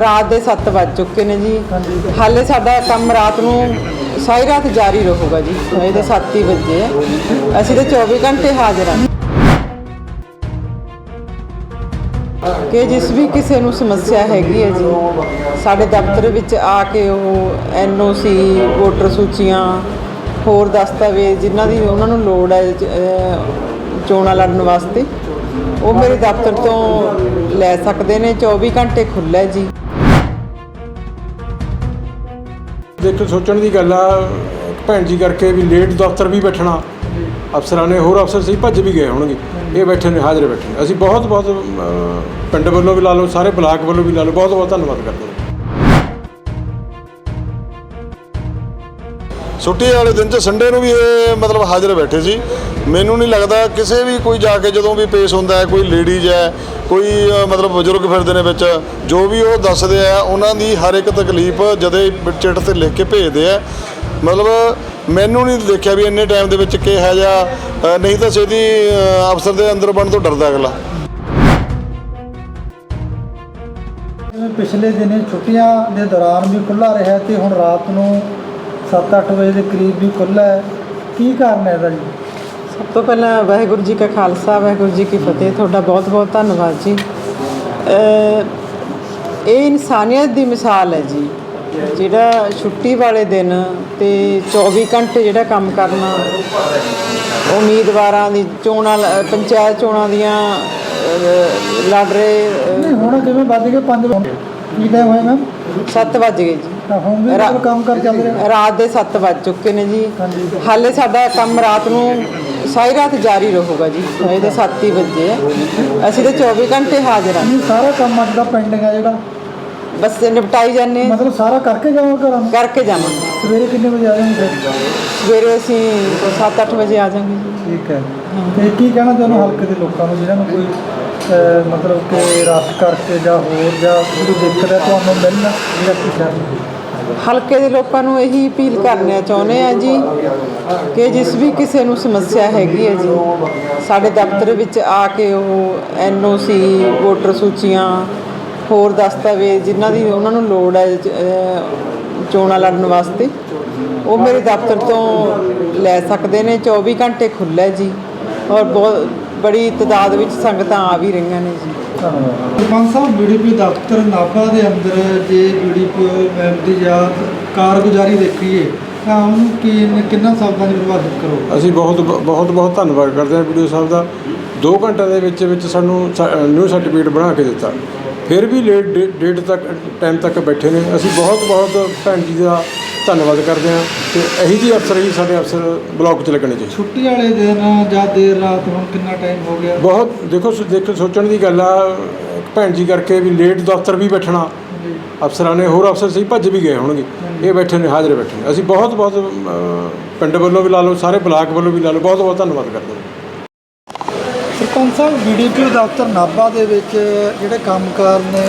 ਰਾਤ ਦੇ 7 ਵੱਜ ਚੁੱਕੇ ਨੇ ਜੀ। ਹਾਲੇ ਸਾਡਾ ਕੰਮ ਰਾਤ ਨੂੰ ਸਾਰੀ ਰਾਤ ਜਾਰੀ ਰਹੂਗਾ ਜੀ। ਅਜੇ ਤਾਂ 7 ਹੀ ਵਜੇ ਹੈ ਅਸੀਂ ਤਾਂ 24 ਘੰਟੇ ਹਾਜ਼ਰ ਹਾਂ ਕਿ ਜਿਸ ਵੀ ਕਿਸੇ ਨੂੰ ਸਮੱਸਿਆ ਹੈਗੀ ਹੈ ਜੀ, ਸਾਡੇ ਦਫ਼ਤਰ ਵਿੱਚ ਆ ਕੇ ਉਹ ਐਨਓਸੀ ਵੋਟਰ ਸੂਚੀਆਂ, ਹੋਰ ਦਸਤਾਵੇਜ਼ ਜਿਨ੍ਹਾਂ ਦੀ ਉਹਨਾਂ ਨੂੰ ਲੋੜ ਹੈ ਚੋਣਾਂ ਲੜਨ ਵਾਸਤੇ, ਉਹ ਮੇਰੇ ਦਫ਼ਤਰ ਤੋਂ ਲੈ ਸਕਦੇ ਨੇ। 24 ਘੰਟੇ ਖੁੱਲ੍ਹਾ ਜੀ। ਦੇਖੋ ਸੋਚਣ ਦੀ ਗੱਲ ਆ ਭੈਣ ਜੀ ਕਰਕੇ ਵੀ ਲੇਟ ਦਫ਼ਤਰ ਵੀ ਬੈਠਣਾ। ਅਫਸਰਾਂ ਨੇ ਹੋਰ ਅਫਸਰ ਸੀ ਭੱਜ ਵੀ ਗਏ ਹੋਣਗੇ। ਇਹ ਬੈਠੇ ਨੇ ਹਾਜ਼ਰ ਬੈਠੇ ਨੇ। ਅਸੀਂ ਬਹੁਤ ਬਹੁਤ ਅਹ, ਪਿੰਡ ਵੱਲੋਂ ਵੀ ਲਾ ਲਓ ਸਾਰੇ ਬਲਾਕ ਵੱਲੋਂ ਵੀ ਲਾ ਲਓ। ਬਹੁਤ ਬਹੁਤ ਧੰਨਵਾਦ ਕਰਦੇ ਹਾਂ। ਛੁੱਟੀ ਵਾਲੇ ਦਿਨ 'ਚ ਸੰਡੇ ਨੂੰ ਵੀ ਇਹ ਮਤਲਬ ਹਾਜ਼ਰ ਬੈਠੇ ਸੀ। ਮੈਨੂੰ ਨਹੀਂ ਲੱਗਦਾ ਕਿਸੇ ਵੀ ਕੋਈ ਜਾ ਕੇ ਜਦੋਂ ਵੀ ਪੇਸ਼ ਹੁੰਦਾ ਹੈ ਕੋਈ ਲੇਡੀਜ਼ ਹੈ ਕੋਈ ਮਤਲਬ ਬਜ਼ੁਰਗ ਫਿਰਦੇ ਨੇ ਵਿੱਚ ਜੋ ਵੀ ਉਹ ਦੱਸਦੇ ਆ ਉਹਨਾਂ ਦੀ ਹਰ ਇੱਕ ਤਕਲੀਫ ਜਦੇ ਚਿੱਠ ਤੇ ਲਿਖ ਕੇ ਭੇਜਦੇ ਆ। ਮਤਲਬ ਮੈਨੂੰ ਨਹੀਂ ਦੇਖਿਆ ਵੀ ਇੰਨੇ ਟਾਈਮ ਦੇ ਵਿੱਚ ਕਿਹਾ ਜਾਂ ਅ, ਨਹੀਂ ਤਾਂ ਛੇਤੀ ਅ, ਅਫਸਰ ਦੇ ਅੰਦਰ ਬਣ ਤੋਂ ਡਰਦਾ ਅਗਲਾ। ਪਿਛਲੇ ਦਿਨੇ ਛੁੱਟੀਆਂ ਦੇ ਦੌਰਾਨ ਵੀ ਖੁੱਲਾ ਰਿਹਾ ਤੇ ਹੁਣ ਰਾਤ ਨੂੰ 7-8 ਵਜੇ ਦੇ ਕਰੀਬ ਵੀ ਖੁੱਲਾ ਹੈ ਕੀ ਕਾਰਨ ਹੈ ਇਹਦਾ ਜੀ? ਸਭ ਤੋਂ ਪਹਿਲਾਂ ਵਾਹਿਗੁਰੂ ਜੀ ਕਾ ਖਾਲਸਾ ਵਾਹਿਗੁਰੂ ਜੀ ਕੀ ਫਤਿਹ। ਤੁਹਾਡਾ ਬਹੁਤ ਬਹੁਤ ਧੰਨਵਾਦ ਜੀ। ਇਹ ਇਨਸਾਨੀਅਤ ਦੀ ਮਿਸਾਲ ਹੈ ਜੀ। ਜਿਹੜਾ ਛੁੱਟੀ ਵਾਲੇ ਦਿਨ ਤੇ 24 ਘੰਟੇ ਜਿਹੜਾ ਕੰਮ ਕਰਨਾ ਉਮੀਦਵਾਰਾਂ ਦੀ ਚੋਣਾਂ ਪੰਚਾਇਤ ਚੋਣਾਂ ਦੀਆਂ ਲੜ ਰਹੇ ਹੁਣ ਕਿਵੇਂ ਵੱਜ ਗਏ? 5 ਵਜੇ। ਕੀ ਟਾਈਮ ਹੋਇਆ ਮੈਮ 7 ਵੱਜ ਗਏ ਜੀ। ਹੁਣ ਵੀ ਰਾ- ਮਤਲਬ ਕੰਮ ਕਰ ਚੱਲ ਰਿਹਾ। ਰਾਤ ਦੇ 7 ਵੱਜ ਚੁੱਕੇ ਨੇ ਜੀ। ਹਾਂਜੀ। ਹਾਲੇ ਸਾਡਾ ਕੰਮ ਰਾਤ ਨੂੰ ਸਾਰੀ ਰਾਤ ਜਾਰੀ ਰਹੂਗਾ ਜੀ। ਅਜੇ ਤਾਂ 7 ਹੀ ਵਜੇ ਹੈ ਅਸੀਂ ਤਾਂ 24 ਘੰਟੇ ਹਾਜ਼ਰ ਹਾਂ। ਨਹੀਂ ਸਾਰਾ ਕੰਮ ਅੱਜ ਦਾ ਪੈਂਡਿੰਗ ਹੈ ਜਿਹੜਾ। ਬਸ ਨਿਪਟਾਈ ਜਾਂਦੇ ਹਾਂ। ਮਤਲਬ ਸਾਰਾ ਕਰਕੇ ਜਾਵਾਂ ਘਰਾਂ ਨੂੰ? ਕਰਕੇ ਜਾਵਾਂਗੇ ਸਵੇਰੇ ਕਿੰਨੇ ਵਜੇ ਆ ਜਾਵਾਂਗੇ? ਸਵੇਰੇ ਅਸੀਂ 7-8 ਵਜੇ ਆ ਜਾਵਾਂਗੇ ਜੀ। ਠੀਕ ਹੈ। ਤੇ ਕੀ ਕਹਿਣਾ ਚਾਹੁੰਦੇ ਹਲਕੇ ਦੇ ਲੋਕਾਂ ਨੂੰ ਜਿਨ੍ਹਾਂ ਨੂੰ ਕੋਈ ਅਹ, ਮਤਲਬ ਕਿ ਰਸ਼ ਕਰਕੇ ਜਾਂ ਹੋਰ ਜਾਂ ਕੋਈ ਦਿੱਕਤ ਹੈ ਤੁਹਾਨੂੰ ਮਿਲਣਾ ਜਿਹੜਾ ਕੀ ਕਰਨਾ ਹਲਕੇ ਦੇ ਲੋਕਾਂ ਨੂੰ ਇਹੀ ਅਪੀਲ ਕਰਨਾ ਚਾਹੁੰਦੇ ਆ ਜੀ ਕਿ ਜਿਸ ਵੀ ਕਿਸੇ ਨੂੰ ਸਮੱਸਿਆ ਹੈਗੀ ਹੈ ਜੀ, ਸਾਡੇ ਦਫ਼ਤਰ ਵਿੱਚ ਆ ਕੇ ਉਹ ਐਨਓਸੀ ਵੋਟਰ ਸੂਚੀਆਂ, ਹੋਰ ਦਸਤਾਵੇਜ਼ ਜਿਨ੍ਹਾਂ ਦੀ ਉਹਨਾਂ ਨੂੰ ਲੋੜ ਹੈ ਚੋਣਾਂ ਲੜਨ ਵਾਸਤੇ, ਉਹ ਮੇਰੇ ਦਫ਼ਤਰ ਤੋਂ ਲੈ ਸਕਦੇ ਨੇ 24 ਘੰਟੇ ਖੁੱਲ੍ਹਾ ਜੀ ਔਰ ਬਹੁਤ ਬੜੀ ਤਾਦਾਦ ਵਿੱਚ ਸੰਗਤਾਂ ਆ ਵੀ ਰਹੀਆਂ ਨੇ ਜੀ। ਧੰਨਵਾਦ। ਸਰਪੰਚ ਸਾਹਿਬ ਬੀਡੀਪੀ ਦਫ਼ਤਰ ਨਾਭਾ ਦੇ ਅੰਦਰ ਜੇ ਬੀਡੀਪੀ ਮੈਮ ਦੀ ਜਾਂ ਕਾਰਗੁਜ਼ਾਰੀ ਦੇਖੀਏ ਤਾਂ ਉਹਨੂੰ ਕੀ ਕਿੰਨਾ ਸ਼ਬਦਾਂ ਵਿਭਾਜਿਤ ਕਰੋ? ਅਸੀਂ ਬਹੁਤ ਬਹੁਤ ਬਹੁਤ ਧੰਨਵਾਦ ਕਰਦੇ ਹਾਂ ਵੀਡੀਓ ਸਾਹਿਬ ਦਾ। 2 ਘੰਟਿਆਂ ਦੇ ਵਿੱਚ ਵਿੱਚ ਸਾਨੂੰ ਨਿਊ ਸਰਟੀਫਿਕੇਟ ਬਣਾ ਕੇ ਦਿੱਤਾ। ਫਿਰ ਵੀ ਲੇਟ ਡੇਟ ਤੱਕ ਟਾਈਮ ਤੱਕ ਬੈਠੇ ਨੇ। ਅਸੀਂ ਬਹੁਤ ਬਹੁਤ ਭੈਣ ਜੀ ਦਾ ਧੰਨਵਾਦ ਕਰਦੇ ਹਾਂ ਤੇ ਇਹੀ ਜੀ ਅਫਸਰ ਹੀ ਸਾਡੇ ਅਫਸਰ ਬਲਾਕ 'ਚ ਲੱਗਣੇ ਚਾਹੀਦੇ। ਛੁੱਟੀ ਵਾਲੇ ਦਿਨ ਜਾਂ ਦੇਰ ਰਾਤ ਹੁਣ ਕਿੰਨਾ ਟਾਈਮ ਹੋ ਗਿਆ? ਬਹੁਤ ਦੇਖੋ ਸੋ- ਦੇਖੋ ਸੋਚਣ ਦੀ ਗੱਲ ਆ ਭੈਣ ਜੀ ਕਰਕੇ ਵੀ ਲੇਟ ਦਫ਼ਤਰ ਵੀ ਬੈਠਣਾ। ਅਫਸਰਾਂ ਨੇ ਹੋਰ ਅਫਸਰ ਸਹੀ ਭੱਜ ਵੀ ਗਏ ਹੋਣਗੇ। ਇਹ ਬੈਠੇ ਨੇ ਹਾਜ਼ਰ ਬੈਠੇ ਨੇ। ਅਸੀਂ ਬਹੁਤ ਬਹੁਤ ਪਿੰਡ ਵੱਲੋਂ ਵੀ ਲਾ ਲਓ ਸਾਰੇ ਬਲਾਕ ਵੱਲੋਂ ਵੀ ਲਾ ਲਓ। ਬਹੁਤ ਬਹੁਤ ਧੰਨਵਾਦ ਕਰਦੇ ਹਾਂ। ਸਰਪੰਚ ਸਾਹਿਬ ਬੀਡੀਪੀ ਦਫ਼ਤਰ ਨਾਭਾ ਦੇ ਵਿੱਚ ਜਿਹੜੇ ਕੰਮਕਾਰ ਨੇ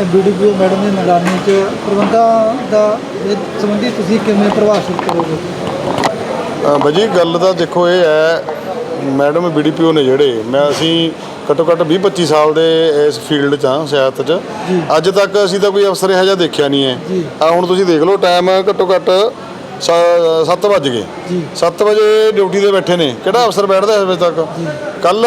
ਬੀਡੀਪੀ ਮੈਡਮ ਦੀ ਨਿਗਰਾਨੀ 'ਚ ਪ੍ਰਬੰਧਾਂ ਦਾ ਇਹ ਸੰਬੰਧੀ ਤੁਸੀਂ ਕਿਵੇਂ ਪ੍ਰਭਾਸ਼ਿਤ ਕਰੋਗੇ? ਬਾਜੀ ਗੱਲ ਤਾਂ ਦੇਖੋ ਇਹ ਹੈ ਮੈਡਮ ਬੀਡੀਪੀਓ ਨੇ ਜਿਹੜੇ ਮੈਂ ਅਸੀਂ ਘੱਟੋ ਘੱਟ 20 25 ਸਾਲ ਦੇ ਇਸ ਫੀਲਡ 'ਚ ਹਾਂ ਸਿਆਸਤ 'ਚ। ਅੱਜ ਤੱਕ ਅਸੀਂ ਤਾਂ ਕੋਈ ਅਫਸਰ ਇਹੋ ਜਿਹਾ ਦੇਖਿਆ ਨਹੀਂ ਹੈ। ਆ ਹੁਣ ਤੁਸੀਂ ਦੇਖ ਲਓ ਟਾਈਮ ਘੱਟੋ ਘੱਟ 7 ਵਜ ਗਏ। ਜੀ। 7 ਵਜੇ ਡਿਊਟੀ ਤੇ ਬੈਠੇ ਨੇ। ਕਿਹੜਾ ਅਫਸਰ ਬੈਠਦਾ ਇਸ ਵਜੇ ਤੱਕ? ਕੱਲ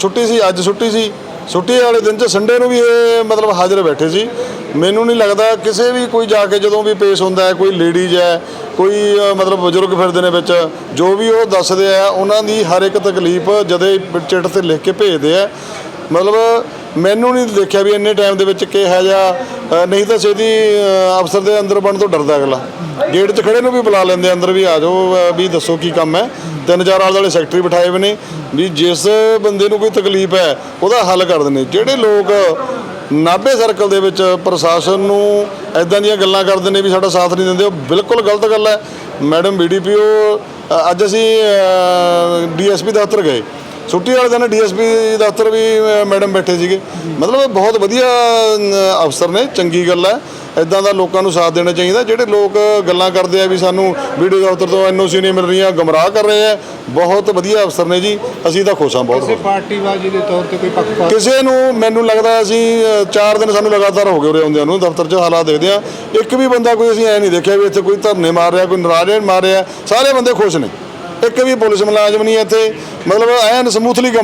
ਛੁੱਟੀ ਸੀ ਅੱਜ ਛੁੱਟੀ ਸੀ। ਛੁੱਟੀ ਵਾਲੇ ਦਿਨ 'ਚ ਸੰਡੇ ਨੂੰ ਵੀ ਇਹ ਮਤਲਬ ਹਾਜ਼ਰ ਬੈਠੇ ਸੀ। ਮੈਨੂੰ ਨਹੀਂ ਲੱਗਦਾ ਕਿਸੇ ਵੀ ਕੋਈ ਜਾ ਕੇ ਜਦੋਂ ਵੀ ਪੇਸ਼ ਹੁੰਦਾ ਹੈ, ਕੋਈ ਲੇਡੀਜ਼ ਹੈ, ਕੋਈ ਮਤਲਬ ਬਜ਼ੁਰਗ ਫਿਰਦੇ ਨੇ ਵਿੱਚ, ਜੋ ਵੀ ਉਹ ਦੱਸਦੇ ਆ, ਉਹਨਾਂ ਦੀ ਹਰ ਇੱਕ ਤਕਲੀਫ ਜਦੇ ਚਿੱਠ ਤੇ ਲਿਖ ਕੇ ਭੇਜਦੇ ਆ। ਮਤਲਬ ਮੈਨੂੰ ਨਹੀਂ ਦੇਖਿਆ ਵੀ ਇੰਨੇ ਟਾਈਮ ਦੇ ਵਿੱਚ ਕਿਹਾ ਜਾਂ ਅ, ਨਹੀਂ ਤਾਂ ਛੇਤੀ ਅ, ਅਫਸਰ ਦੇ ਅੰਦਰ ਬਣ ਤੋਂ ਡਰਦਾ ਅਗਲਾ। ਗੇਟ 'ਚ ਖੜੇ ਨੂੰ ਵੀ ਬੁਲਾ ਲੈਂਦੇ ਅੰਦਰ ਵੀ ਆ ਜਾਓ ਵੀ ਦੱਸੋ ਕੀ ਕੰਮ ਹੈ। ਤਿੰਨ ਚਾਰ ਆਲੇ ਵਾਲੇ ਸੈਕਟਰੀ ਬਿਠਾਏ ਹੋਏ ਨੇ ਵੀ ਜਿਸ ਬੰਦੇ ਨੂੰ ਕੋਈ ਤਕਲੀਫ ਹੈ ਉਹਦਾ ਹੱਲ ਕਰ ਦਿੰਦੇ ਜਿਹੜੇ ਲੋਕ ਨਾਭੇ ਸਰਕਲ ਦੇ ਵਿੱਚ ਪ੍ਰਸ਼ਾਸਨ ਨੂੰ ਐਦਾਂ ਦੀਆਂ ਗੱਲਾਂ ਕਰਦੇ ਨੇ ਵੀ ਸਾਡਾ ਸਾਥ ਨਹੀਂ ਦਿੰਦੇ ਉਹ ਬਿਲਕੁਲ ਗਲਤ ਗੱਲ ਹੈ। ਮੈਡਮ ਬੀਡੀਪੀਓ ਅੱਜ ਅਸੀਂ ਡੀਐਸਪੀ ਦਫ਼ਤਰ ਗਏ। ਛੁੱਟੀ ਵਾਲੇ ਦਿਨ ਡੀਐਸਪੀ ਦਫ਼ਤਰ ਵੀ ਮੈਡਮ ਬੈਠੇ ਸੀਗੇ। ਮਤਲਬ ਬਹੁਤ ਵਧੀਆ ਅਫਸਰ ਨੇ ਚੰਗੀ ਗੱਲ ਹੈ। ਇਦਾਂ ਦਾ ਲੋਕਾਂ ਨੂੰ ਸਾਥ ਦੇਣਾ ਚਾਹੀਦਾ। ਜਿਹੜੇ ਲੋਕ ਗੱਲਾਂ ਕਰਦੇ ਆ ਵੀ ਸਾਨੂੰ ਵੀਡੀਓ ਦਫ਼ਤਰ ਤੋਂ ਐਨਓਸੀ ਨਹੀਂ ਮਿਲ ਰਹੀਆਂ ਗਮਰਾਹ ਕਰ ਰਹੇ ਆ ਬਹੁਤ ਵਧੀਆ ਅਫਸਰ ਨੇ ਜੀ। ਅਸੀਂ ਤਾਂ ਖੁਸ਼ ਹਾਂ ਬਹੁਤ ਕਿਸੇ ਪਾਰਟੀਬਾਜ਼ੀ ਦੇ ਤੌਰ ਤੇ ਕੋਈ ਪੱਖਪਾਤ? ਕਿਸੇ ਨੂੰ ਮੈਨੂੰ ਲੱਗਦਾ ਅਸੀਂ 4 ਦਿਨ ਸਾਨੂੰ ਲਗਾਤਾਰ ਹੋ ਗਏ ਉਰੇ ਆਉਂਦਿਆਂ ਨੂੰ ਦਫ਼ਤਰ 'ਚ ਹਾਲਾਤ ਦੇਖਦੇ ਆ ਇੱਕ ਵੀ ਬੰਦਾ ਕੋਈ ਅਸੀਂ ਐ ਨਹੀਂ ਦੇਖਿਆ ਵੀ ਇੱਥੇ ਕੋਈ ਧਰਨੇ ਮਾਰ ਰਿਹਾ ਕੋਈ ਨਾਰਾਜ਼ ਮਾਰ ਰਿਹਾ। ਸਾਰੇ ਬੰਦੇ ਖੁਸ਼ ਨੇ। ਇੱਕ ਵੀ ਪੁਲਿਸ ਮੁਲਾਜ਼ਮ ਨਹੀਂ ਇੱਥੇ। ਮਤਲਬ ਐਨ ਸਮੂਥਲੀ ਕੰਮ